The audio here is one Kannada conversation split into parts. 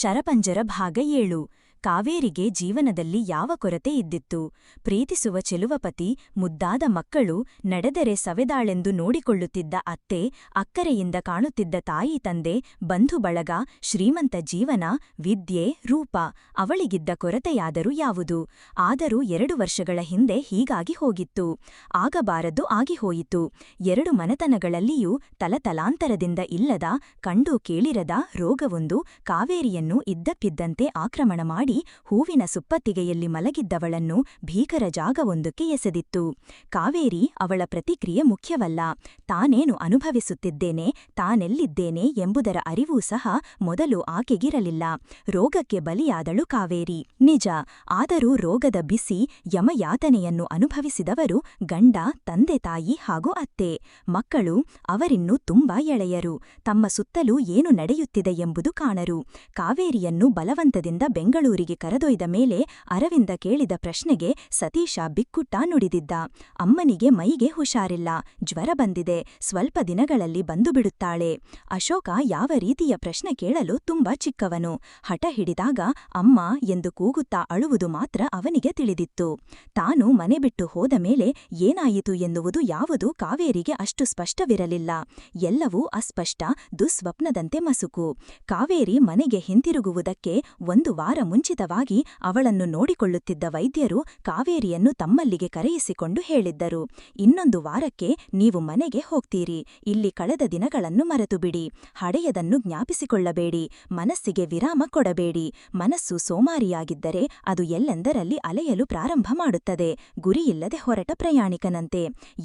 ಶರಪಂಜರ ಭಾಗ ಏಳು. ಕಾವೇರಿಗೆ ಜೀವನದಲ್ಲಿ ಯಾವ ಕೊರತೆ ಇದ್ದಿತ್ತು? ಪ್ರೀತಿಸುವ ಚೆಲುವಪತಿ, ಮುದ್ದಾದ ಮಕ್ಕಳು, ನಡೆದರೆ ಸವೆದಾಳೆಂದು ನೋಡಿಕೊಳ್ಳುತ್ತಿದ್ದ ಅತ್ತೆ, ಅಕ್ಕರೆಯಿಂದ ಕಾಣುತ್ತಿದ್ದ ತಾಯಿ ತಂದೆ, ಬಂಧು ಬಳಗ, ಶ್ರೀಮಂತ ಜೀವನ, ವಿದ್ಯೆ, ರೂಪ ಅವಳಿಗಿದ್ದ ಕೊರತೆಯಾದರೂ ಯಾವುದು? ಆದರೂ ಎರಡು ವರ್ಷಗಳ ಹಿಂದೆ ಹೀಗಾಗಿ ಹೋಗಿತ್ತು. ಆಗಬಾರದು ಆಗಿಹೋಯಿತು. ಎರಡು ಮನೆತನಗಳಲ್ಲಿಯೂ ತಲತಲಾಂತರದಿಂದ ಇಲ್ಲದ, ಕಂಡು ಕೇಳಿರದ ರೋಗವೊಂದು ಕಾವೇರಿಯನ್ನು ಇದ್ದಕ್ಕಿದ್ದಂತೆ ಆಕ್ರಮಣ ಮಾಡಿ ಹೂವಿನ ಸುಪ್ಪತ್ತಿಗೆಯಲ್ಲಿ ಮಲಗಿದ್ದವಳನ್ನು ಭೀಕರ ಜಾಗವೊಂದಕ್ಕೆ ಎಸೆದಿತ್ತು. ಕಾವೇರಿ ಅವಳ ಪ್ರತಿಕ್ರಿಯೆ ಮುಖ್ಯವಲ್ಲ. ತಾನೇನು ಅನುಭವಿಸುತ್ತಿದ್ದೇನೆ, ತಾನೆಲ್ಲಿದ್ದೇನೆ ಎಂಬುದರ ಅರಿವೂ ಸಹ ಮೊದಲು ಆಕೆಗಿರಲಿಲ್ಲ. ರೋಗಕ್ಕೆ ಬಲಿಯಾದಳು ಕಾವೇರಿ. ನಿಜ, ಆದರೂ ರೋಗದ ಬಿಸಿ, ಯಮಯಾತನೆಯನ್ನು ಅನುಭವಿಸಿದವರು ಗಂಡ, ತಂದೆ, ತಾಯಿ ಹಾಗೂ ಅತ್ತೆ. ಮಕ್ಕಳು ಅವರಿನ್ನು ತುಂಬಾ ಎಳೆಯರು. ತಮ್ಮ ಸುತ್ತಲೂ ಏನು ನಡೆಯುತ್ತಿದೆ ಎಂಬುದು ಕಾಣರು. ಕಾವೇರಿಯನ್ನು ಬಲವಂತದಿಂದ ಬೆಂಗಳೂರಿಗೆ ಕರೆದೊಯ್ದ ಮೇಲೆ ಅರವಿಂದ ಕೇಳಿದ ಪ್ರಶ್ನೆಗೆ ಸತೀಶ ಬಿಕ್ಕುಟ್ಟ ನುಡಿದಿದ್ದ. ಅಮ್ಮನಿಗೆ ಮೈಗೆ ಹುಷಾರಿಲ್ಲ. ಜ್ವರ ಬಂದಿದೆ. ಸ್ವಲ್ಪ ದಿನಗಳಲ್ಲಿ ಬಂದು ಬಿಡುತ್ತಾಳೆ. ಅಶೋಕ ಯಾವ ರೀತಿಯ ಪ್ರಶ್ನೆ ಕೇಳಲು ತುಂಬಾ ಚಿಕ್ಕವನು. ಹಠ ಹಿಡಿದಾಗ ಅಮ್ಮ ಎಂದು ಕೂಗುತ್ತಾ ಅಳುವುದು ಮಾತ್ರ ಅವನಿಗೆ ತಿಳಿದಿತ್ತು. ತಾನು ಮನೆ ಬಿಟ್ಟು ಹೋದ ಮೇಲೆ ಏನಾಯಿತು ಎನ್ನುವುದು ಯಾವುದು ಕಾವೇರಿಗೆ ಅಷ್ಟು ಸ್ಪಷ್ಟವಿರಲಿಲ್ಲ. ಎಲ್ಲವೂ ಅಸ್ಪಷ್ಟ, ದುಸ್ವಪ್ನದಂತೆ ಮಸುಕು. ಕಾವೇರಿ ಮನೆಗೆ ಹಿಂತಿರುಗುವುದಕ್ಕೆ ಒಂದು ವಾರ ಮುಂಚಿತವಾಗಿ ಅವಳನ್ನು ನೋಡಿಕೊಳ್ಳುತ್ತಿದ್ದ ವೈದ್ಯರು ಕಾವೇರಿಯನ್ನು ತಮ್ಮಲ್ಲಿಗೆ ಕರೆಯಿಸಿಕೊಂಡು ಹೇಳಿದ್ದರು, ಇನ್ನೊಂದು ವಾರಕ್ಕೆ ನೀವು ಮನೆಗೆ ಹೋಗ್ತೀರಿ, ಇಲ್ಲಿ ಕಳೆದ ದಿನಗಳನ್ನು ಮರೆತುಬಿಡಿ ಹಳೆಯದನ್ನು ಜ್ಞಾಪಿಸಿಕೊಳ್ಳಬೇಡಿ, ಮನಸ್ಸಿಗೆ ವಿರಾಮ ಕೊಡಬೇಡಿ, ಮನಸ್ಸು ಸೋಮಾರಿಯಾಗಿದ್ದರೆ ಅದು ಎಲ್ಲೆಂದರಲ್ಲಿ ಅಲೆಯಲು ಪ್ರಾರಂಭ ಮಾಡುತ್ತದೆ, ಗುರಿಯಿಲ್ಲದೆ ಹೊರಟ ಪ್ರಯಾಣಿಕನಂತೆ,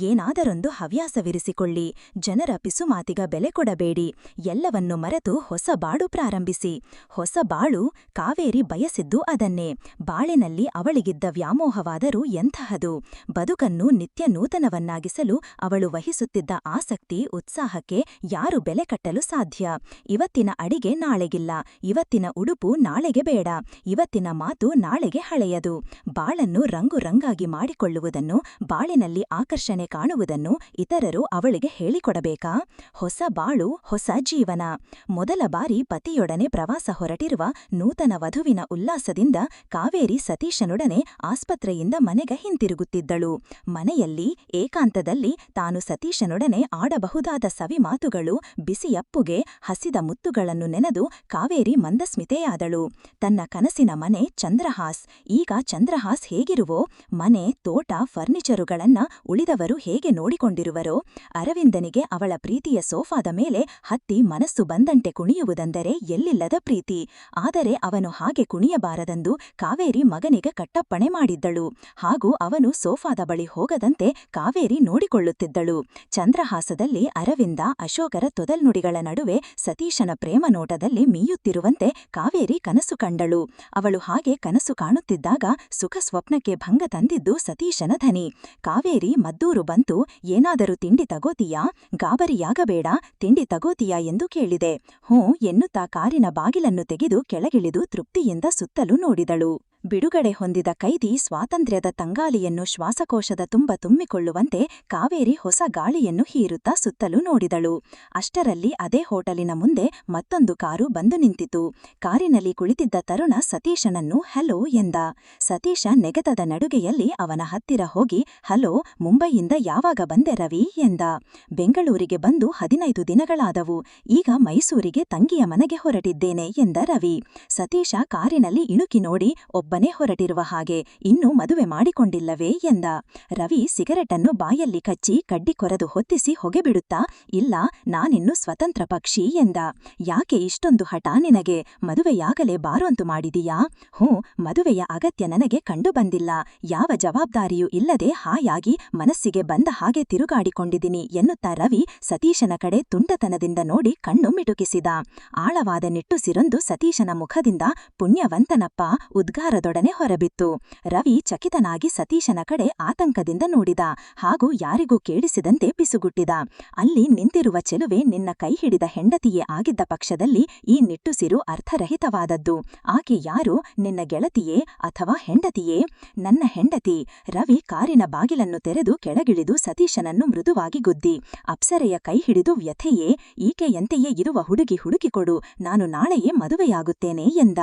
ಏನಾದರೊಂದು ಹವ್ಯಾಸವಿರಿಸಿಕೊಳ್ಳಿ, ಜನರ ಪಿಸುಮಾತಿಗ ಬೆಲೆ ಕೊಡಬೇಡಿ, ಎಲ್ಲವನ್ನು ಮರೆತು ಹೊಸ ಬಾಳು ಪ್ರಾರಂಭಿಸಿ, ಹೊಸ ಬಾಳು ಕಾವೇರಿ ಬಯಸಿದ್ದು ಅದನ್ನೇ. ಬಾಳಿನಲ್ಲಿ ಅವಳಿಗಿದ್ದ ವ್ಯಾಮೋಹವಾದರೂ ಎಂತಹದು. ಬದುಕನ್ನು ನಿತ್ಯ ನೂತನವನ್ನಾಗಿಸಲು ಅವಳು ವಹಿಸುತ್ತಿದ್ದ ಆಸಕ್ತಿ, ಉತ್ಸಾಹಕ್ಕೆ ಯಾರು ಬೆಲೆ ಕಟ್ಟಲು ಸಾಧ್ಯ? ಇವತ್ತಿನ ಅಡಿಗೆ ನಾಳೆಗಿಲ್ಲ. ಇವತ್ತಿನ ಉಡುಪು ನಾಳೆಗೆ ಬೇಡ. ಇವತ್ತಿನ ಮಾತು ನಾಳೆಗೆ ಹಳೆಯದು. ಬಾಳನ್ನು ರಂಗು ರಂಗಾಗಿ ಮಾಡಿಕೊಳ್ಳುವುದನ್ನು, ಬಾಳಿನಲ್ಲಿ ಆಕರ್ಷಣೆ ಕಾಣುವುದನ್ನು ಇತರರು ಅವಳಿಗೆ ಹೇಳಿಕೊಡಬೇಕಾ? ಹೊಸ ಬಾಳು, ಹೊಸ ಜೀವನ. ಮೊದಲ ಬಾರಿ ಪತಿಯೊಡನೆ ಪ್ರವಾಸ ಹೊರಟಿರುವ ನೂತನ ವಧುವಿನ ಉಲ್ಲಾಸದಿಂದ ಕಾವೇರಿ ಸತೀಶನೊಡನೆ ಆಸ್ಪತ್ರೆಯಿಂದ ಮನೆಗೆ ಹಿಂತಿರುಗುತ್ತಿದ್ದಳು. ಮನೆಯಲ್ಲಿ ಏಕಾಂತದಲ್ಲಿ ತಾನು ಸತೀಶನೊಡನೆ ಆಡಬಹುದಾದ ಸವಿ ಮಾತುಗಳು ಬಿಸಿಯಪ್ಪುಗೆ ಹಸಿದ ಮುತ್ತುಗಳನ್ನು ನೆನೆದು ಕಾವೇರಿ ಮಂದಸ್ಮಿತೆಯಾದಳು. ತನ್ನ ಕನಸಿನ ಮನೆ ಚಂದ್ರಹಾಸ್. ಈಗ ಚಂದ್ರಹಾಸ್ ಹೇಗಿರುವೋ, ಮನೆ, ತೋಟ, ಫರ್ನಿಚರುಗಳನ್ನ ಉಳಿದವರು ಹೇಗೆ ನೋಡಿಕೊಂಡಿರುವರೋ, ಅರವಿಂದನಿಗೆ ಅವಳ ಪ್ರೀತಿಯ ಸೋಫಾದ ಮೇಲೆ ಹತ್ತಿ ಮನಸ್ಸು ಬಂದಂತೆ ಕುಣಿಯುವುದೆಂದರೆ ಎಲ್ಲಿಲ್ಲದ ಪ್ರೀತಿ. ಆದರೆ ಅವನು ಹಾಗೆ ಕುಣಿಯಬಾರದೆಂದು ಕಾವೇರಿ ಮಗನಿಗೆ ಕಟ್ಟಪ್ಪಣೆ ಮಾಡಿದ್ದಳು. ಹಾಗೂ ಅವನು ಸೋಫಾದ ಬಳಿ ಹೋಗದಂತೆ ಕಾವೇರಿ ನೋಡಿಕೊಳ್ಳುತ್ತಿದ್ದಳು. ಚಂದ್ರಹಾಸದಲ್ಲಿ ಅರವಿಂದ, ಅಶೋಕರ ತೊದಲ್ನುಡಿಗಳ ನಡುವೆ ಸತೀಶನ ಪ್ರೇಮ ನೋಟದಲ್ಲಿ ಮೀಯುತ್ತಿರುವಂತೆ ಕಾವೇರಿ ಕನಸು ಕಂಡಳು. ಅವಳು ಹಾಗೆ ಕನಸು ಕಾಣುತ್ತಿದ್ದಾಗ ಸುಖ ಸ್ವಪ್ನಕ್ಕೆ ಭಂಗ ತಂದಿದ್ದು ಸತೀಶನ ಧನಿ. ಕಾವೇರಿ ಮದ್ದೂರು ಬಂತು, ಏನಾದರೂ ತಿಂಡಿ ತಗೋತೀಯಾ? ಗಾಬರಿಯಾಗಬೇಡ, ತಿಂಡಿ ತಗೋತೀಯಾ ಎಂದು ಕೇಳಿದೆ. ಹ್ಞೂ ಎನ್ನುತ್ತಾ ಕಾರಿನ ಬಾಗಿಲನ್ನು ತೆಗೆದು ಕೆಳಗಿಳಿದು ತೃಪ್ತಿಯಿಂದ ಸುತ್ತಲೂ ನೋಡಿದಳು. ಬಿಡುಗಡೆ ಹೊಂದಿದ ಕೈದಿ ಸ್ವಾತಂತ್ರ್ಯದ ತಂಗಾಲಿಯನ್ನು ಶ್ವಾಸಕೋಶದ ತುಂಬ ತುಂಬಿಕೊಳ್ಳುವಂತೆ ಕಾವೇರಿ ಹೊಸ ಗಾಳಿಯನ್ನು ಹೀರುತ್ತಾ ಸುತ್ತಲೂ ನೋಡಿದಳು. ಅಷ್ಟರಲ್ಲಿ ಅದೇ ಹೋಟಲಿನ ಮುಂದೆ ಮತ್ತೊಂದು ಕಾರು ಬಂದು ನಿಂತಿತು. ಕಾರಿನಲ್ಲಿ ಕುಳಿತಿದ್ದ ತರುಣ ಸತೀಶನನ್ನು ಹಲೋ ಎಂದ. ಸತೀಶ ನೆಗೆತದ ನಡುಗೆಯಲ್ಲಿ ಅವನ ಹತ್ತಿರ ಹೋಗಿ, ಹಲೋ, ಮುಂಬೈಯಿಂದ ಯಾವಾಗ ಬಂದೆ ರವಿ? ಎಂದ. ಬೆಂಗಳೂರಿಗೆ ಬಂದು ಹದಿನೈದು ದಿನಗಳಾದವು. ಈಗ ಮೈಸೂರಿಗೆ ತಂಗಿಯ ಮನೆಗೆ ಹೊರಟಿದ್ದೇನೆ ಎಂದ ರವಿ. ಸತೀಶ ಕಾರಿನಲ್ಲಿ ಇಣುಕಿ ನೋಡಿ ಒಬ್ಬನೇ ಹೊರಟಿರುವ ಹಾಗೆ ಇನ್ನೂ ಮದುವೆ ಮಾಡಿಕೊಂಡಿಲ್ಲವೇ ಎಂದ. ರವಿ ಸಿಗರೆಟನ್ನು ಬಾಯಲ್ಲಿ ಕಚ್ಚಿ ಕಡ್ಡಿ ಕೊರೆದು ಹೊತ್ತಿಸಿ ಹೊಗೆ ಬಿಡುತ್ತಾ ಇಲ್ಲ, ನಾನಿನ್ನು ಸ್ವತಂತ್ರ ಪಕ್ಷಿ ಎಂದ. ಯಾಕೆ ಇಷ್ಟೊಂದು ಹಠ ನಿನಗೆ? ಮದುವೆಯಾಗಲೇ ಬಾರೊಂತು ಮಾಡಿದೀಯಾ? ಹ್ಞೂ, ಮದುವೆಯ ಅಗತ್ಯ ನನಗೆ ಕಂಡು ಬಂದಿಲ್ಲ ಯಾವ ಜವಾಬ್ದಾರಿಯೂ ಇಲ್ಲದೆ ಹಾಯಾಗಿ ಮನಸ್ಸಿಗೆ ಬಂದ ಹಾಗೆ ತಿರುಗಾಡಿಕೊಂಡಿದ್ದೀನಿ ಎನ್ನುತ್ತಾ ರವಿ ಸತೀಶನ ಕಡೆ ತುಂಡತನದಿಂದ ನೋಡಿ ಕಣ್ಣು ಮಿಟುಕಿಸಿದ. ಆಳವಾದ ನಿಟ್ಟುಸಿರೊಂದು ಸತೀಶನ ಮುಖದಿಂದ ಪುಣ್ಯವಂತನಪ್ಪ, ಉದ್ಗಾರ ಆತಂಕದೊಡನೆ ಹೊರಬಿತ್ತು. ರವಿ ಚಕಿತನಾಗಿ ಸತೀಶನ ಕಡೆ ಆತಂಕದಿಂದ ನೋಡಿದ ಹಾಗೂ ಯಾರಿಗೂ ಕೇಳಿಸಿದಂತೆ ಪಿಸುಗುಟ್ಟಿದ ಅಲ್ಲಿ ನಿಂತಿರುವ ಚೆಲುವೆ ನಿನ್ನ ಕೈ ಹಿಡಿದ ಹೆಂಡತಿಯೇ ಆಗಿದ್ದ ಪಕ್ಷದಲ್ಲಿ ಈ ನಿಟ್ಟುಸಿರು ಅರ್ಥರಹಿತವಾದದ್ದು. ಆಕೆ ಯಾರು? ನಿನ್ನ ಗೆಳತಿಯೇ ಅಥವಾ ಹೆಂಡತಿಯೇ? ನನ್ನ ಹೆಂಡತಿ. ರವಿ ಕಾರಿನ ಬಾಗಿಲನ್ನು ತೆರೆದು ಕೆಳಗಿಳಿದು ಸತೀಶನನ್ನು ಮೃದುವಾಗಿ ಗುದ್ದಿ. ಅಪ್ಸರೆಯ ಕೈ ಹಿಡಿದು ವ್ಯಥೆಯೇ, ಈಕೆಯಂತೆಯೇ ಇರುವ ಹುಡುಗಿ ಹುಡುಕಿಕೊಡು ನಾನು ನಾಳೆಯೇ ಮದುವೆಯಾಗುತ್ತೇನೆ ಎಂದ.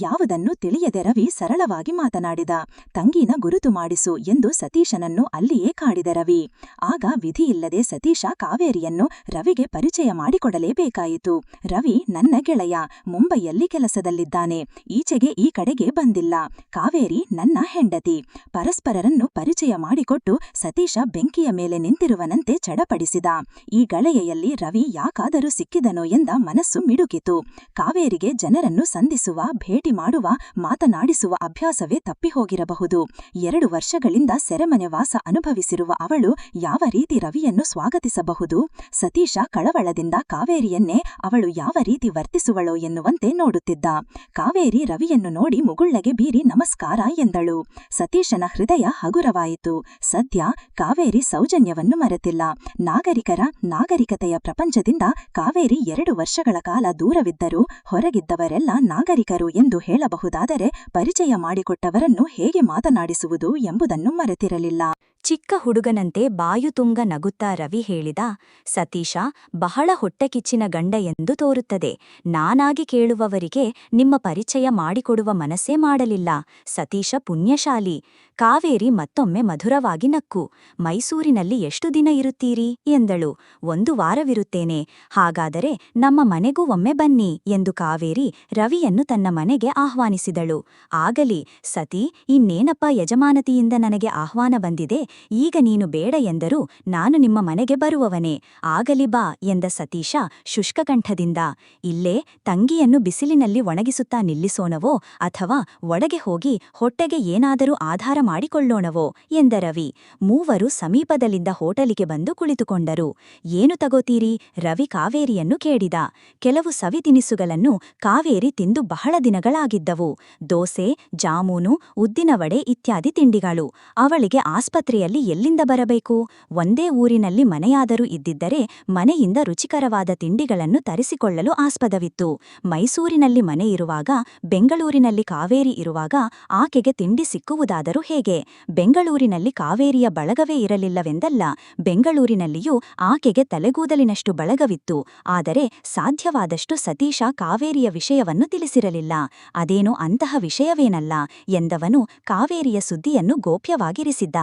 ಯಾವುದನ್ನು ತಿಳಿಯದೆ ರವಿ ಸರಳವಾಗಿ ಮಾತನಾಡಿದ, ತಂಗಿನ ಗುರುತು ಮಾಡಿಸು ಎಂದು ಸತೀಶನನ್ನು ಅಲ್ಲಿಯೇ ಕಾಡಿದ ರವಿ. ಆಗ ವಿಧಿಯಿಲ್ಲದೆ ಸತೀಶ ಕಾವೇರಿಯನ್ನು ರವಿಗೆ ಪರಿಚಯ ಮಾಡಿಕೊಡಲೇಬೇಕಾಯಿತು. ರವಿ ನನ್ನ ಗೆಳೆಯ, ಮುಂಬೈಯಲ್ಲಿ ಕೆಲಸದಲ್ಲಿದ್ದಾನೆ. ಈಚೆಗೆ ಈ ಕಡೆಗೆ ಬಂದಿಲ್ಲ. ಕಾವೇರಿ ನನ್ನ ಹೆಂಡತಿ. ಪರಸ್ಪರರನ್ನು ಪರಿಚಯ ಮಾಡಿಕೊಟ್ಟು ಸತೀಶ ಬೆಂಕಿಯ ಮೇಲೆ ನಿಂತಿರುವನಂತೆ ಚಡಪಡಿಸಿದ. ಈ ಗಳೆಯಲ್ಲಿ ರವಿ ಯಾಕಾದರೂ ಸಿಕ್ಕಿದನೋ ಎಂದ ಮನಸ್ಸು ಮಿಡುಕಿತು ಕಾವೇರಿಗೆ ಜನರನ್ನು ಸಂಧಿಸುವ, ಭೇಟಿ ಮಾಡುವ, ಮಾತನಾಡಿಸುವ ಅಭ್ಯಾಸವೇ ತಪ್ಪಿಹೋಗಿರಬಹುದು. ಎರಡು ವರ್ಷಗಳಿಂದ ಸೆರೆಮನೆ ವಾಸ ಅನುಭವಿಸಿರುವ ಅವಳು ಯಾವ ರೀತಿ ರವಿಯನ್ನು ಸ್ವಾಗತಿಸಬಹುದು? ಸತೀಶ ಕಳವಳದಿಂದ ಕಾವೇರಿಯನ್ನೇ ಅವಳು ಯಾವ ರೀತಿ ವರ್ತಿಸುವಳೋ ಎನ್ನುವಂತೆ ನೋಡುತ್ತಿದ್ದ. ಕಾವೇರಿ ರವಿಯನ್ನು ನೋಡಿ ಮುಗುಳ್ಳಗೆ ಬೀರಿ ನಮಸ್ಕಾರ ಎಂದಳು. ಸತೀಶನ ಹೃದಯ ಹಗುರವಾಯಿತು. ಸದ್ಯ ಕಾವೇರಿ ಸೌಜನ್ಯವನ್ನು ಮರೆತಿಲ್ಲ. ನಾಗರಿಕರ ನಾಗರಿಕತೆಯ ಪ್ರಪಂಚದಿಂದ ಕಾವೇರಿ ಎರಡು ವರ್ಷಗಳ ಕಾಲ ದೂರವಿದ್ದರೂ ಹೊರಗಿದ್ದವರೆಲ್ಲ ನಾಗರಿಕರು ಎಂದು ಹೇಳಬಹುದಾದರೆ ಪರಿಚಯ ಮಾಡಿಕೊಟ್ಟವರನ್ನು ಹೇಗೆ ಮಾತನಾಡಿಸುವುದು ಎಂಬುದನ್ನು ಮರೆತಿರಲಿಲ್ಲ. ಚಿಕ್ಕ ಹುಡುಗನಂತೆ ಬಾಯುತುಂಗ ನಗುತ್ತಾ ರವಿ ಹೇಳಿದ, ಸತೀಶ, ಬಹಳ ಹೊಟ್ಟೆಕಿಚ್ಚಿನ ಗಂಡ ಎಂದು ತೋರುತ್ತದೆ. ನಾನಾಗಿ ಕೇಳುವವರಿಗೆ ನಿಮ್ಮ ಪರಿಚಯ ಮಾಡಿಕೊಡುವ ಮನಸ್ಸೇ ಮಾಡಲಿಲ್ಲ. ಸತೀಶ ಪುಣ್ಯಶಾಲಿ. ಕಾವೇರಿ ಮತ್ತೊಮ್ಮೆ ಮಧುರವಾಗಿ ನಕ್ಕು. ಮೈಸೂರಿನಲ್ಲಿ ಎಷ್ಟು ದಿನ ಇರುತ್ತೀರಿ? ಎಂದಳು. ಒಂದು ವಾರವಿರುತ್ತೇನೆ. ಹಾಗಾದರೆ ನಮ್ಮ ಮನೆಗೂ ಒಮ್ಮೆ ಬನ್ನಿ ಎಂದು ಕಾವೇರಿ ರವಿಯನ್ನು ತನ್ನ ಮನೆಗೆ ಆಹ್ವಾನಿಸಿದಳು. ಆಗಲಿ, ಸತಿ, ಇನ್ನೇನಪ್ಪ ಯಜಮಾನತಿಯಿಂದ ನನಗೆ ಆಹ್ವಾನ ಬಂದಿದೆ? ಈಗ ನೀನು ಬೇಡ ಎಂದರೂ ನಾನು ನಿಮ್ಮ ಮನೆಗೆ ಬರುವವನೇ. ಆಗಲಿ ಬಾ ಎಂದ ಸತೀಶ ಶುಷ್ಕಕಂಠದಿಂದ. ಇಲ್ಲೇ ತಂಗಿಯನ್ನು ಬಿಸಿಲಿನಲ್ಲಿ ಒಣಗಿಸುತ್ತಾ ನಿಲ್ಲಿಸೋಣವೋ ಅಥವಾ ಒಳಗೆ ಹೋಗಿ ಹೊಟ್ಟೆಗೆ ಏನಾದರೂ ಆಧಾರ ಮಾಡಿಕೊಳ್ಳೋಣವೋ ಎಂದ ರವಿ. ಮೂವರು ಸಮೀಪದಲ್ಲಿದ್ದ ಹೋಟಲಿಗೆ ಬಂದು ಕುಳಿತುಕೊಂಡರು. ಏನು ತಗೋತೀರಿ? ರವಿ ಕಾವೇರಿಯನ್ನು ಕೇಳಿದ. ಕೆಲವು ಸವಿ ತಿನಿಸುಗಳನ್ನು ಕಾವೇರಿ ತಿಂದು ಬಹಳ ದಿನಗಳಾಗಿದ್ದವು. ದೋಸೆ, ಜಾಮೂನು ಉದ್ದಿನವಡೆ ಇತ್ಯಾದಿ ತಿಂಡಿಗಳು. ಅವಳಿಗೆ ಆಸ್ಪತ್ರೆಯಲ್ಲಿ ಎಲ್ಲಿಂದ ಬರಬೇಕು? ಒಂದೇ ಊರಿನಲ್ಲಿ ಮನೆಯಾದರೂ ಇದ್ದಿದ್ದರೆ ಮನೆಯಿಂದ ರುಚಿಕರವಾದ ತಿಂಡಿಗಳನ್ನು ತರಿಸಿಕೊಳ್ಳಲು ಆಸ್ಪದವಿತ್ತು. ಮೈಸೂರಿನಲ್ಲಿ ಮನೆ ಇರುವಾಗ, ಬೆಂಗಳೂರಿನಲ್ಲಿ ಕಾವೇರಿ ಇರುವಾಗ ಆಕೆಗೆ ತಿಂಡಿ ಸಿಕ್ಕುವುದಾದರೂ ಹೇಗೆ? ಬೆಂಗಳೂರಿನಲ್ಲಿ ಕಾವೇರಿಯ ಬಳಗವೇ ಇರಲಿಲ್ಲವೆಂದಲ್ಲ, ಬೆಂಗಳೂರಿನಲ್ಲಿಯೂ ಆಕೆಗೆ ತಲೆಗೂದಲಿನಷ್ಟು ಬಳಗವಿತ್ತು. ಆದರೆ ಸಾಧ್ಯವಾದಷ್ಟು ಸತೀಶ ಕಾವೇರಿಯ ವಿಷಯವನ್ನು ತಿಳಿಸಿರಲಿಲ್ಲ. ಅದೇನೋ ಅಂತಹ ವಿಷಯವೇನಲ್ಲ ಎಂದವನು ಕಾವೇರಿಯ ಸುದ್ದಿಯನ್ನು ಗೋಪ್ಯವಾಗಿರಿಸಿದ್ದ.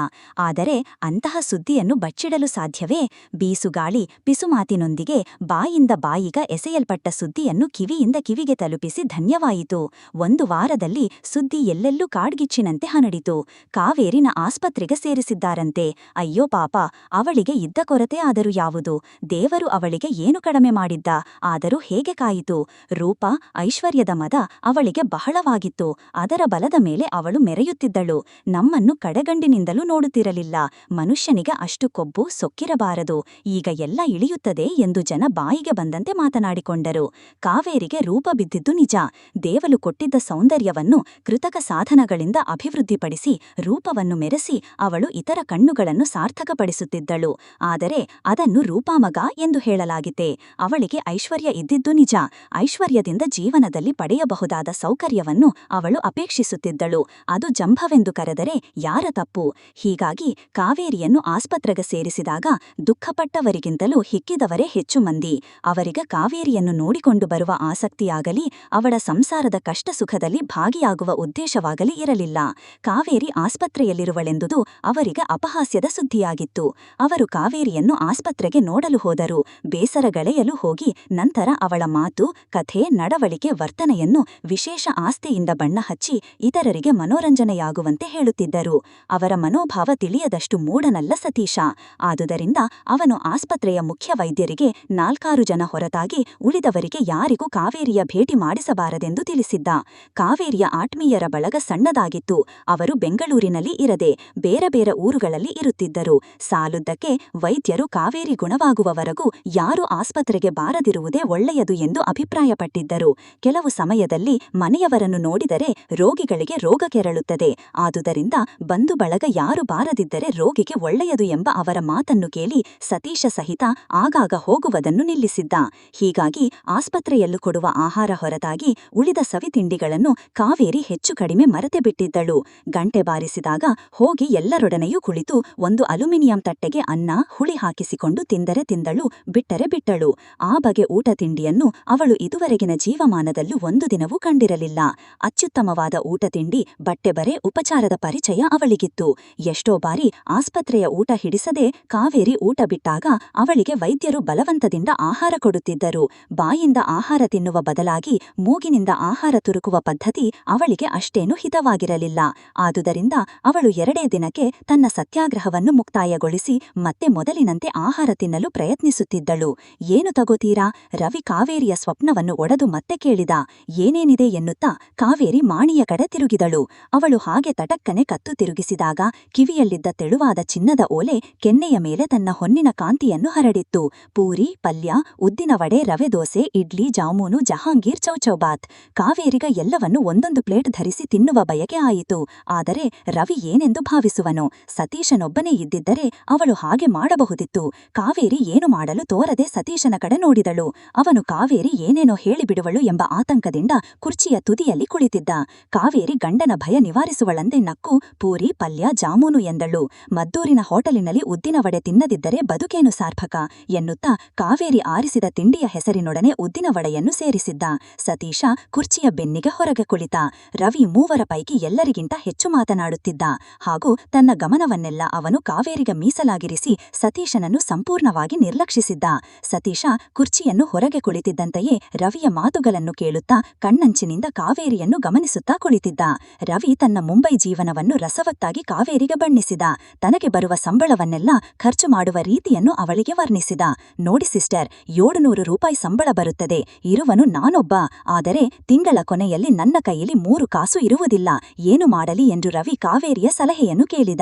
ಆದರೆ ಅಂತಹ ಸುದ್ದಿಯನ್ನು ಬಚ್ಚಿಡಲು ಸಾಧ್ಯವೇ? ಬೀಸುಗಾಳಿ ಪಿಸುಮಾತಿನೊಂದಿಗೆ ಬಾಯಿಂದ ಬಾಯಿಗ ಎಸೆಯಲ್ಪಟ್ಟ ಸುದ್ದಿಯನ್ನು ಕಿವಿಯಿಂದ ಕಿವಿಗೆ ತಲುಪಿಸಿ ಧನ್ಯವಾಯಿತು. ಒಂದು ವಾರದಲ್ಲಿ ಸುದ್ದಿ ಎಲ್ಲೆಲ್ಲೂ ಕಾಡ್ಗಿಚ್ಚಿನಂತೆ ಹನಡಿತು. ಕಾವೇರಿನ ಆಸ್ಪತ್ರೆಗೆ ಸೇರಿಸಿದ್ದಾರಂತೆ. ಅಯ್ಯೋ ಪಾಪ, ಅವಳಿಗೆ ಇದ್ದ ಕೊರತೆ ಆದರೂ ಯಾವುದು? ದೇವರು ಅವಳಿಗೆ ಏನು ಕಡಿಮೆ ಮಾಡಿದ್ದ? ಆದರೂ ಹೇಗೆ ಕಾಯಿತು? ರೂಪ, ಐಶ್ವರ್ಯದ ಮದ ಅವಳಿಗೆ ಬಹಳವಾಗಿತ್ತು. ಅದರ ಬಲದ ಮೇಲೆ ಅವಳು ಮೆರೆಯುತ್ತಿದ್ದಳು. ನಮ್ಮನ್ನು ಕಡೆಗಂಡಿನಿಂದಲೂ ನೋಡುತ್ತಿರಲಿಲ್ಲ. ಮನುಷ್ಯನಿಗೆ ಅಷ್ಟು ಕೊಬ್ಬು ಸೊಕ್ಕಿರಬಾರದು. ಈಗ ಎಲ್ಲ ಇಳಿಯುತ್ತದೆ ಎಂದು ಜನ ಬಾಯಿಗೆ ಬಂದಂತೆ ಮಾತನಾಡಿಕೊಂಡರು. ಕಾವೇರಿಗೆ ರೂಪ ಬಿದ್ದಿದ್ದು ನಿಜ. ದೇವಲು ಕೊಟ್ಟಿದ್ದ ಸೌಂದರ್ಯವನ್ನು ಕೃತಕ ಸಾಧನಗಳಿಂದ ಅಭಿವೃದ್ಧಿಪಡಿಸಿ, ರೂಪವನ್ನು ಮೆರೆಸಿ, ಅವಳು ಇತರ ಕಣ್ಣುಗಳನ್ನು ಸಾರ್ಥಕಪಡಿಸುತ್ತಿದ್ದಳು. ಆದರೆ ಅದನ್ನು ರೂಪಾಮಗ ಎಂದು ಹೇಳಲಾಗಿದೆ ಅವಳಿಗೆ ಐಶ್ವರ್ಯ ಇದ್ದಿದ್ದು ನಿಜ. ಐಶ್ವರ್ಯದಿಂದ ಜೀವನದಲ್ಲಿ ಪಡೆಯಬಹುದಾದ ಸೌಕರ್ಯವನ್ನು ಅವಳು ಅಪೇಕ್ಷಿಸುತ್ತಿದ್ದಳು. ಅದು ಜಂಭವೆಂದು ಕರೆದರೆ ಯಾರ ತಪ್ಪು? ಹೀಗಾಗಿ ಕಾವೇರಿಯನ್ನು ಆಸ್ಪತ್ರೆಗೆ ಸೇರಿಸಿದಾಗ ದುಃಖಪಟ್ಟವರಿಗಿಂತಲೂ ಹಿಕ್ಕಿದವರೇ ಹೆಚ್ಚು ಮಂದಿ. ಅವರಿಗೆ ಕಾವೇರಿಯನ್ನು ನೋಡಿಕೊಂಡು ಬರುವ ಆಸಕ್ತಿಯಾಗಲಿ, ಅವಳ ಸಂಸಾರದ ಕಷ್ಟ ಸುಖದಲ್ಲಿ ಭಾಗಿಯಾಗುವ ಉದ್ದೇಶವಾಗಲಿ ಇರಲಿಲ್ಲ. ಕಾವೇರಿ ಆಸ್ಪತ್ರೆಯಲ್ಲಿರುವಳೆಂದುದು ಅವರಿಗೆ ಅಪಹಾಸ್ಯದ ಸುದ್ದಿಯಾಗಿತ್ತು. ಅವರು ಕಾವೇರಿಯನ್ನು ಆಸ್ಪತ್ರೆಗೆ ನೋಡಲು ಹೋದರು. ಬೇಸರಗಳೆಯಲು ಹೋಗಿ, ನಂತರ ಅವಳ ಮಾತು, ಕಥೆ, ನಡವಳಿಕೆ, ವರ್ತನೆಯನ್ನು ವಿಶೇಷ ಆಸ್ತಿಯಿಂದ ಬಣ್ಣ ಹಚ್ಚಿ, ಇತರರಿಗೆ ಮನೋರಂಜನೆಯಾಗುವಂತೆ ಹೇಳುತ್ತಿದ್ದರು. ಅವರ ಮನೋಭಾವ ತಿಳಿ ತಿಳಿಯದಷ್ಟು ಮೂಢನಲ್ಲ ಸತೀಶ. ಆದುದರಿಂದ ಅವನು ಆಸ್ಪತ್ರೆಯ ಮುಖ್ಯ ವೈದ್ಯರಿಗೆ ನಾಲ್ಕಾರು ಜನ ಹೊರತಾಗಿ ಉಳಿದವರಿಗೆ ಯಾರಿಗೂ ಕಾವೇರಿಯ ಭೇಟಿ ಮಾಡಿಸಬಾರದೆಂದು ತಿಳಿಸಿದ್ದ. ಕಾವೇರಿಯ ಆತ್ಮೀಯರ ಬಳಗ ಸಣ್ಣದಾಗಿತ್ತು. ಅವರು ಬೆಂಗಳೂರಿನಲ್ಲಿ ಇರದೆ ಬೇರೆ ಬೇರೆ ಊರುಗಳಲ್ಲಿ ಇರುತ್ತಿದ್ದರು. ಸಾಲುದ್ದಕ್ಕೆ ವೈದ್ಯರು ಕಾವೇರಿ ಗುಣವಾಗುವವರೆಗೂ ಯಾರು ಆಸ್ಪತ್ರೆಗೆ ಬಾರದಿರುವುದೇ ಒಳ್ಳೆಯದು ಎಂದು ಅಭಿಪ್ರಾಯಪಟ್ಟಿದ್ದರು. ಕೆಲವು ಸಮಯದಲ್ಲಿ ಮನೆಯವರನ್ನು ನೋಡಿದರೆ ರೋಗಿಗಳಿಗೆ ರೋಗ ಕೆರಳುತ್ತದೆ. ಆದುದರಿಂದ ಬಂಧು ಬಳಗ ಯಾರು ಬಾರದಿದ್ದರೆ ರೋಗಿಗೆ ಒಳ್ಳೆಯದು ಎಂಬ ಅವರ ಮಾತನ್ನು ಕೇಳಿ ಸತೀಶ ಸಹಿತ ಆಗಾಗ ಹೋಗುವುದನ್ನು ನಿಲ್ಲಿಸಿದ್ದ. ಹೀಗಾಗಿ ಆಸ್ಪತ್ರೆಯಲ್ಲೂ ಕೊಡುವ ಆಹಾರ ಹೊರತಾಗಿ ಉಳಿದ ಸವಿತಿಂಡಿಗಳನ್ನು ಕಾವೇರಿ ಹೆಚ್ಚು ಕಡಿಮೆ ಮರೆತೆ ಬಿಟ್ಟಿದ್ದಳು. ಗಂಟೆ ಬಾರಿಸಿದಾಗ ಹೋಗಿ ಎಲ್ಲರೊಡನೆಯೂ ಕುಳಿತು ಒಂದು ಅಲ್ಯೂಮಿನಿಯಂ ತಟ್ಟೆಗೆ ಅನ್ನ, ಹುಳಿ ಹಾಕಿಸಿಕೊಂಡು ತಿಂದರೆ ತಿಂದಳು, ಬಿಟ್ಟರೆ ಬಿಟ್ಟಳು. ಆ ಬಗೆ ಊಟ ತಿಂಡಿಯನ್ನು ಅವಳು ಇದುವರೆಗಿನ ಜೀವಮಾನದಲ್ಲೂ ಒಂದು ದಿನವೂ ಕಂಡಿರಲಿಲ್ಲ. ಅತ್ಯುತ್ತಮವಾದ ಊಟ ತಿಂಡಿ ಬಟ್ಟೆ ಬರೆ ಉಪಚಾರದ ಪರಿಚಯ ಅವಳಿಗಿತ್ತು. ಎಷ್ಟೋ ಬಾರಿ ಆಸ್ಪತ್ರೆಯ ಊಟ ಹಿಡಿಸದೆ ಕಾವೇರಿ ಊಟ ಬಿಟ್ಟಾಗ ಅವಳಿಗೆ ವೈದ್ಯರು ಬಲವಂತದಿಂದ ಆಹಾರ ಕೊಡುತ್ತಿದ್ದರು. ಬಾಯಿಂದ ಆಹಾರ ತಿನ್ನುವ ಬದಲಾಗಿ ಮೂಗಿನಿಂದ ಆಹಾರ ತುರುಕುವ ಪದ್ಧತಿ ಅವಳಿಗೆ ಅಷ್ಟೇನೂ ಹಿತವಾಗಿರಲಿಲ್ಲ. ಆದುದರಿಂದ ಅವಳು ಎರಡೇ ದಿನಕ್ಕೆ ತನ್ನ ಸತ್ಯಾಗ್ರಹವನ್ನು ಮುಕ್ತಾಯಗೊಳಿಸಿ ಮತ್ತೆ ಮೊದಲಿನಂತೆ ಆಹಾರ ತಿನ್ನಲು ಪ್ರಯತ್ನಿಸುತ್ತಿದ್ದಳು. ಏನು ತಗೋತೀರಾ? ರವಿ ಕಾವೇರಿಯ ಸ್ವಪ್ನವನ್ನು ಒಡೆದು ಮತ್ತೆ ಕೇಳಿದ. ಏನೇನಿದೆ ಎನ್ನುತ್ತಾ ಕಾವೇರಿ ಮಾಣಿಯ ಕಡೆ ತಿರುಗಿದಳು. ಅವಳು ಹಾಗೆ ತಟಕ್ಕನೆ ಕತ್ತು ತಿರುಗಿಸಿದಾಗ ಕಿವಿಯಲ್ಲಿದ್ದ ತೆಳುವಾದ ಚಿನ್ನದ ಓಲೆ ಕೆನ್ನೆಯ ಮೇಲೆ ತನ್ನ ಹೊನ್ನಿನ ಕಾಂತಿಯನ್ನು ಹರಡಿತ್ತು. ಪೂರಿ, ಪಲ್ಯ, ಉದ್ದಿನ ವಡೆ, ರವೆ ದೋಸೆ, ಇಡ್ಲಿ, ಜಾಮೂನು, ಜಹಾಂಗೀರ್ ಚೌಚೌಬಾತ್ ಕಾವೇರಿಗ ಎಲ್ಲವನ್ನು ಒಂದೊಂದು ಪ್ಲೇಟ್ ಧರಿಸಿ ತಿನ್ನುವ ಬಯಕೆ ಆಯಿತು. ಆದರೆ ರವಿ ಏನೆಂದು ಭಾವಿಸುವನು? ಸತೀಶನೊಬ್ಬನೇ ಇದ್ದಿದ್ದರೆ ಅವಳು ಹಾಗೆ ಮಾಡಬಹುದಿತ್ತು. ಕಾವೇರಿ ಏನು ಮಾಡಲು ತೋರದೆ ಸತೀಶನ ಕಡೆ ನೋಡಿದಳು. ಅವನು ಕಾವೇರಿ ಏನೇನೋ ಹೇಳಿಬಿಡುವಳು ಎಂಬ ಆತಂಕದಿಂದ ಕುರ್ಚಿಯ ತುದಿಯಲ್ಲಿ ಕುಳಿತಿದ್ದ. ಕಾವೇರಿ ಗಂಡನ ಭಯ ನಿವಾರಿಸುವಳಂದೆ ನಕ್ಕು ಪೂರಿ, ಪಲ್ಯ, ಜಾಮೂನು ಎಂದಳು. ಮದ್ದೂರಿನ ಹೋಟಲಿನಲ್ಲಿ ಉದ್ದಿನ ವಡೆ ತಿನ್ನದಿದ್ದರೆ ಬದುಕೇನು ಸಾರ್ಥಕ? ಎನ್ನುತ್ತಾ ಕಾವೇರಿ ಆರಿಸಿದ ತಿಂಡಿಯ ಹೆಸರಿನೊಡನೆ ಉದ್ದಿನ ವಡೆಯನ್ನು ಸೇರಿಸಿದ್ದ. ಸತೀಶ ಕುರ್ಚಿಯ ಬೆನ್ನಿಗೆ ಹೊರಗೆ ಕುಳಿತ. ರವಿ ಮೂವರ ಪೈಕಿ ಎಲ್ಲರಿಗಿಂತ ಹೆಚ್ಚು ಮಾತನಾಡುತ್ತಿದ್ದ. ಹಾಗೂ ತನ್ನ ಗಮನವನ್ನೆಲ್ಲ ಅವನು ಕಾವೇರಿಗೆ ಮೀಸಲಾಗಿರಿಸಿ ಸತೀಶನನ್ನು ಸಂಪೂರ್ಣವಾಗಿ ನಿರ್ಲಕ್ಷಿಸಿದ್ದ. ಸತೀಶ ಕುರ್ಚಿಯನ್ನು ಹೊರಗೆ ಕುಳಿತಿದ್ದಂತೆಯೇ ರವಿಯ ಮಾತುಗಳನ್ನು ಕೇಳುತ್ತಾ ಕಣ್ಣಂಚಿನಿಂದ ಕಾವೇರಿಯನ್ನು ಗಮನಿಸುತ್ತಾ ಕುಳಿತಿದ್ದ. ರವಿ ತನ್ನ ಮುಂಬೈ ಜೀವನವನ್ನು ರಸವತ್ತಾಗಿ ಕಾವೇರಿಗೆ ಬಣ್ಣಿಸಿದ ತನಗೆ ಬರುವ ಸಂಬಳವನ್ನೆಲ್ಲ ಖರ್ಚು ಮಾಡುವ ರೀತಿಯನ್ನು ಅವಳಿಗೆ ವರ್ಣಿಸಿದ. ನೋಡಿ ಸಿಸ್ಟರ್, ಏಳುನೂರು ರೂಪಾಯಿ ಸಂಬಳ ಬರುತ್ತದೆ. ಇರುವನು ನಾನೊಬ್ಬ. ಆದರೆ ತಿಂಗಳ ಕೊನೆಯಲ್ಲಿ ನನ್ನ ಕೈಯಲ್ಲಿ ಮೂರು ಕಾಸು ಇರುವುದಿಲ್ಲ. ಏನು ಮಾಡಲಿ ಎಂದು ರವಿ ಕಾವೇರಿಯ ಸಲಹೆಯನ್ನು ಕೇಳಿದ.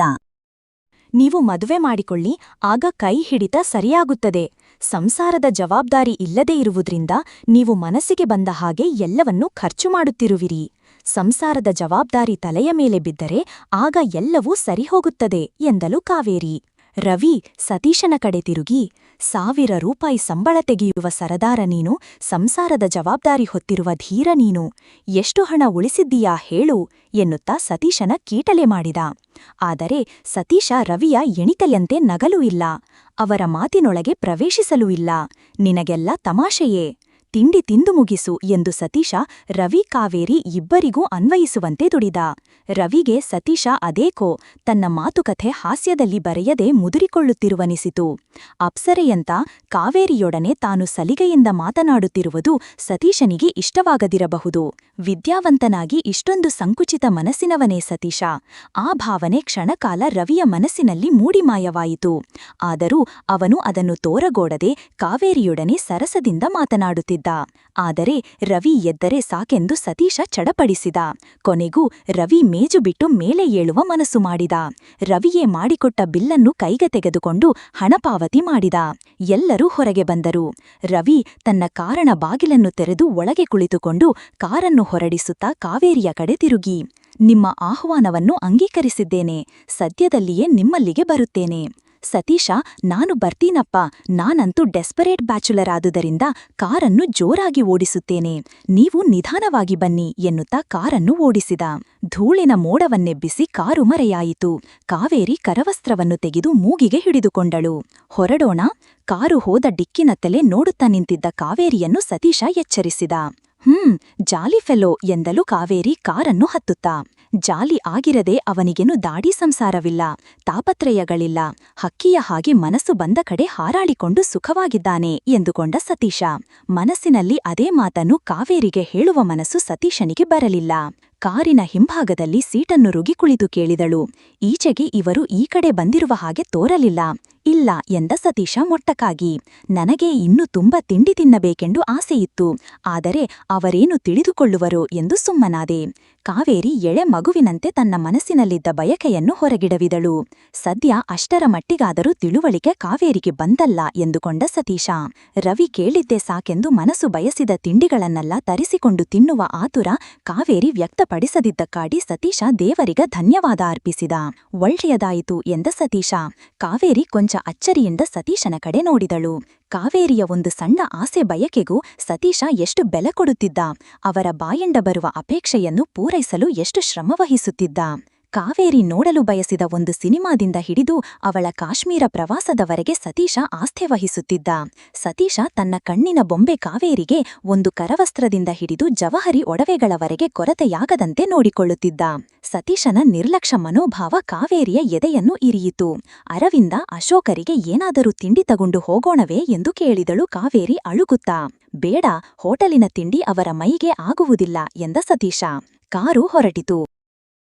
ನೀವು ಮದುವೆ ಮಾಡಿಕೊಳ್ಳಿ, ಆಗ ಕೈ ಹಿಡಿತ ಸರಿಯಾಗುತ್ತದೆ. ಸಂಸಾರದ ಜವಾಬ್ದಾರಿ ಇಲ್ಲದೇ ಇರುವುದರಿಂದ ನೀವು ಮನಸ್ಸಿಗೆ ಬಂದ ಹಾಗೆ ಎಲ್ಲವನ್ನೂ ಖರ್ಚು ಮಾಡುತ್ತಿರುವಿರಿ. ಸಂಸಾರದ ಜವಾಬ್ದಾರಿ ತಲೆಯ ಮೇಲೆ ಬಿದ್ದರೆ ಆಗ ಎಲ್ಲವೂ ಸರಿಹೋಗುತ್ತದೆ ಎಂದಲು ಕಾವೇರಿ. ರವಿ ಸತೀಶನ ಕಡೆ ತಿರುಗಿ, ಸಾವಿರ ರೂಪಾಯಿ ಸಂಬಳ ತೆಗೆಯುವ ಸರದಾರ ನೀನು, ಸಂಸಾರದ ಜವಾಬ್ದಾರಿ ಹೊತ್ತಿರುವ ಧೀರ ನೀನು, ಎಷ್ಟು ಹಣ ಉಳಿಸಿದ್ದೀಯಾ ಹೇಳು ಎನ್ನುತ್ತಾ ಸತೀಶನ ಕೀಟಲೆ ಮಾಡಿದ. ಆದರೆ ಸತೀಶ ರವಿಯ ಎಣಿಕಲೆಯಂತೆ ನಗಲೂ ಇಲ್ಲ, ಅವರ ಮಾತಿನೊಳಗೆ ಪ್ರವೇಶಿಸಲೂ ಇಲ್ಲ, ನಿನಗೆಲ್ಲ ತಮಾಷೆಯೇ? ತಿಂಡಿ ತಿಂದು ಮುಗಿಸು ಎಂದು ಸತೀಶ ರವಿ ಕಾವೇರಿ ಇಬ್ಬರಿಗೂ ಅನ್ವಯಿಸುವಂತೆ ದುಡಿದ. ರವಿಗೆ ಸತೀಶ ಅದೇಕೋ ತನ್ನ ಮಾತುಕಥೆ ಹಾಸ್ಯದಲ್ಲಿ ಬರೆಯದೆ ಮುದುರಿಕೊಳ್ಳುತ್ತಿರುವನಿಸಿತು. ಅಪ್ಸರೆಯಂತ ಕಾವೇರಿಯೊಡನೆ ತಾನು ಸಲಿಗೆಯಿಂದ ಮಾತನಾಡುತ್ತಿರುವುದು ಸತೀಶನಿಗೆ ಇಷ್ಟವಾಗದಿರಬಹುದು. ವಿದ್ಯಾವಂತನಾಗಿ ಇಷ್ಟೊಂದು ಸಂಕುಚಿತ ಮನಸ್ಸಿನವನೇ ಸತೀಶ. ಆ ಭಾವನೆ ಕ್ಷಣಕಾಲ ರವಿಯ ಮನಸ್ಸಿನಲ್ಲಿ ಮೂಡಿಮಾಯವಾಯಿತು. ಆದರೂ ಅವನು ಅದನ್ನು ತೋರಗೋಡದೆ ಕಾವೇರಿಯೊಡನೆ ಸರಸದಿಂದ ಮಾತನಾಡುತ್ತಿದ್ದ. ಆದರೆ ರವಿ ಎದ್ದರೆ ಸಾಕೆಂದು ಸತೀಶ ಚಡಪಡಿಸಿದ. ಕೊನೆಗೂ ರವಿ ಮೇಜು ಬಿಟ್ಟು ಮೇಲೆ ಏಳುವ ಮನಸ್ಸು ಮಾಡಿದ. ರವಿಯೇ ಮಾಡಿಕೊಟ್ಟ ಬಿಲ್ಲನ್ನು ಕೈಗೆ ತೆಗೆದುಕೊಂಡು ಹಣ ಪಾವತಿ ಮಾಡಿದ. ಎಲ್ಲರೂ ಹೊರಗೆ ಬಂದರು. ರವಿ ತನ್ನ ಕಾರಣ ಬಾಗಿಲನ್ನು ತೆರೆದು ಒಳಗೆ ಕುಳಿತುಕೊಂಡು ಕಾರನ್ನು ಹೊರಡಿಸುತ್ತಾ ಕಾವೇರಿಯ ಕಡೆ ತಿರುಗಿ. ನಿಮ್ಮ ಆಹ್ವಾನವನ್ನು ಅಂಗೀಕರಿಸಿದ್ದೇನೆ. ಸದ್ಯದಲ್ಲಿಯೇ ನಿಮ್ಮಲ್ಲಿಗೆ ಬರುತ್ತೇನೆ. ಸತೀಶ, ನಾನು ಬರ್ತೀನಪ್ಪ. ನಾನಂತೂ ಡೆಸ್ಪರೇಟ್ ಬ್ಯಾಚುಲರ್ ಆದುದರಿಂದ ಕಾರನ್ನು ಜೋರಾಗಿ ಓಡಿಸುತ್ತೇನೆ. ನೀವು ನಿಧಾನವಾಗಿ ಬನ್ನಿ, ಎನ್ನುತ್ತಾ ಕಾರನ್ನು ಓಡಿಸಿದ. ಧೂಳಿನ ಮೋಡವನ್ನೆಬ್ಬಿಸಿ ಕಾರು ಮರೆಯಾಯಿತು. ಕಾವೇರಿ ಕರವಸ್ತ್ರವನ್ನು ತೆಗೆದು ಮೂಗಿಗೆ ಹಿಡಿದುಕೊಂಡಳು. ಹೊರಡೋಣ. ಕಾರು ಹೋದ ಡಿಕ್ಕಿನತ್ತಲೇ ನೋಡುತ್ತಾ ನಿಂತಿದ್ದ ಕಾವೇರಿಯನ್ನು ಸತೀಶ ಎಚ್ಚರಿಸಿದ. ಹ್ಮ್, ಜಾಲಿ ಫೆಲೋ, ಎಂದಲು ಕಾವೇರಿ ಕಾರನ್ನು ಹತ್ತುತ್ತಾ. ಜಾಲಿ ಆಗಿರದೆ ಅವನಿಗೇನು ದಾಡಿ ಸಂಸಾರವಿಲ್ಲ, ತಾಪತ್ರಯಗಳಿಲ್ಲ. ಹಕ್ಕಿಯ ಹಾಗೆ ಮನಸ್ಸು ಬಂದ ಕಡೆ ಹಾರಾಡಿಕೊಂಡು ಸುಖವಾಗಿದ್ದಾನೆ ಎಂದುಕೊಂಡ ಸತೀಶ. ಮನಸ್ಸಿನಲ್ಲಿ ಅದೇ ಮಾತನ್ನು ಕಾವೇರಿಗೆ ಹೇಳುವ ಮನಸ್ಸು ಸತೀಶನಿಗೆ ಬರಲಿಲ್ಲ. ಕಾರಿನ ಹಿಂಭಾಗದಲ್ಲಿ ಸೀಟನ್ನು ರುಗಿ ಕುಳಿತು ಕೇಳಿದಳು. ಈಚೆಗೆ ಇವರು ಈ ಕಡೆ ಬಂದಿರುವ ಹಾಗೆ ತೋರಲಿಲ್ಲ. ಇಲ್ಲ ಎಂದ ಸತೀಶ ಮೊಟ್ಟಕಾಗಿ. ನನಗೆ ಇನ್ನೂ ತುಂಬ ತಿಂಡಿ ತಿನ್ನಬೇಕೆಂದು ಆಸೆಯಿತ್ತು. ಆದರೆ ಅವರೇನು ತಿಳಿದುಕೊಳ್ಳುವರು ಎಂದು ಸುಮ್ಮನಾದೆ. ಕಾವೇರಿ ಎಳೆ ಮಗುವಿನಂತೆ ತನ್ನ ಮನಸ್ಸಿನಲ್ಲಿದ್ದ ಬಯಕೆಯನ್ನು ಹೊರಗಿಡವಿದಳು. ಸದ್ಯ ಅಷ್ಟರ ಮಟ್ಟಿಗಾದರೂ ತಿಳುವಳಿಕೆ ಕಾವೇರಿಗೆ ಬಂದಲ್ಲ ಎಂದುಕೊಂಡ ಸತೀಶ. ರವಿ ಕೇಳಿದ್ದೇ ಸಾಕೆಂದು ಮನಸ್ಸು ಬಯಸಿದ ತಿಂಡಿಗಳನ್ನೆಲ್ಲ ತರಿಸಿಕೊಂಡು ತಿನ್ನುವ ಆತುರ ಕಾವೇರಿ ವ್ಯಕ್ತಪಡಿಸದಿದ್ದಕ್ಕಾಡಿ ಸತೀಶ ದೇವರಿಗ ಧನ್ಯವಾದ ಅರ್ಪಿಸಿದ. ಒಳ್ಳೆಯದಾಯಿತು ಎಂದ ಸತೀಶ. ಕಾವೇರಿ ಕೊಂಚ ಅಚ್ಚರಿಯಿಂದ ಸತೀಶನ ಕಡೆ ನೋಡಿದಳು. ಕಾವೇರಿಯ ಒಂದು ಸಣ್ಣ ಆಸೆ ಬಯಕೆಗೂ ಸತೀಶ ಎಷ್ಟು ಬೆಲೆ ಕೊಡುತ್ತಿದ್ದ. ಅವರ ಬಾಯಂಡ ಬರುವ ಅಪೇಕ್ಷೆಯನ್ನು ಪೂರೈಸಲು ಎಷ್ಟು ಶ್ರಮವಹಿಸುತ್ತಿದ್ದ. ಕಾವೇರಿ ನೋಡಲು ಬಯಸಿದ ಒಂದು ಸಿನಿಮಾದಿಂದ ಹಿಡಿದು ಅವಳ ಕಾಶ್ಮೀರ ಪ್ರವಾಸದವರೆಗೆ ಸತೀಶ ಆಸ್ಥೆ ವಹಿಸುತ್ತಿದ್ದ. ಸತೀಶ ತನ್ನ ಕಣ್ಣಿನ ಬೊಂಬೆ ಕಾವೇರಿಗೆ ಒಂದು ಕರವಸ್ತ್ರದಿಂದ ಹಿಡಿದು ಜವಹರಿ ಒಡವೆಗಳವರೆಗೆ ಕೊರತೆಯಾಗದಂತೆ ನೋಡಿಕೊಳ್ಳುತ್ತಿದ್ದ. ಸತೀಶನ ನಿರ್ಲಕ್ಷ್ಯ ಮನೋಭಾವ ಕಾವೇರಿಯ ಎದೆಯನ್ನು ಇರಿಯಿತು. ಅರವಿಂದ ಅಶೋಕರಿಗೆ ಏನಾದರೂ ತಿಂಡಿ ತಗೊಂಡು ಹೋಗೋಣವೇ ಎಂದು ಕೇಳಿದಳು ಕಾವೇರಿ ಅಳುಗುತ್ತಾ. ಬೇಡ, ಹೋಟಲಿನ ತಿಂಡಿ ಅವರ ಮೈಗೆ ಆಗುವುದಿಲ್ಲ ಎಂದ ಸತೀಶ. ಕಾರು ಹೊರಟಿತು.